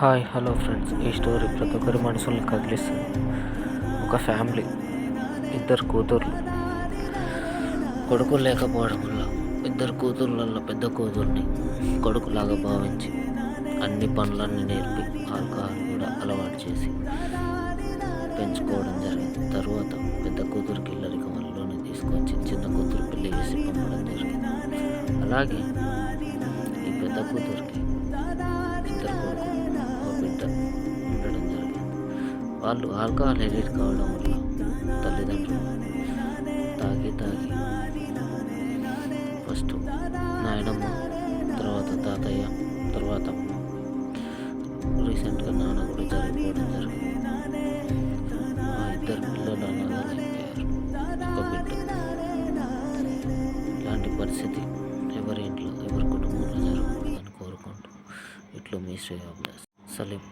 Hi hello friends. ఈ story ప్రతి ఒక్కరి మనసుల్ని కదిలిస్తుంది. ఒక ఫ్యామిలీ ఇద్దరు కూతుర్లు. కొడుకు లేకపోవడం వల్ల ఇద్దరు కూతుర్లలో పెద్ద కూతుర్ని కొడుకులాగా భావించి అన్ని పనులన్నీ నేర్పి ఆల్కహాల్ కూడా అలవాటు చేసి పెంచుకోవడం జరిగింది. తర్వాత పెద్ద కూతురికి ఇల్లరిక వల్లలోనే తీసుకొచ్చి చిన్న కూతురు పెళ్ళి చేసి పంపడం జరిగింది. అలాగే ఈ పెద్ద కూతురికి వాళ్ళు ఆల్కహాల్ ఎడిట్ కావడం వల్ల తల్లిదండ్రులు తాగి తాగి ఫస్ట్ నాయనమ్మ తర్వాత తాతయ్య తర్వాత అమ్మ. రీసెంట్గా నాన్న కూడా జరిగిపోవడం జరిగింది. ఆ ఇద్దరు పిల్లలు అనాథలైపోయారు ఒక బిడ్డ. ఇలాంటి పరిస్థితి ఎవరి ఇంట్లో ఎవరి కుటుంబంలో జరగకూడదని కోరుకుంటూ ఇట్లు మీ శ్రేయాభిలాష్ సలీం.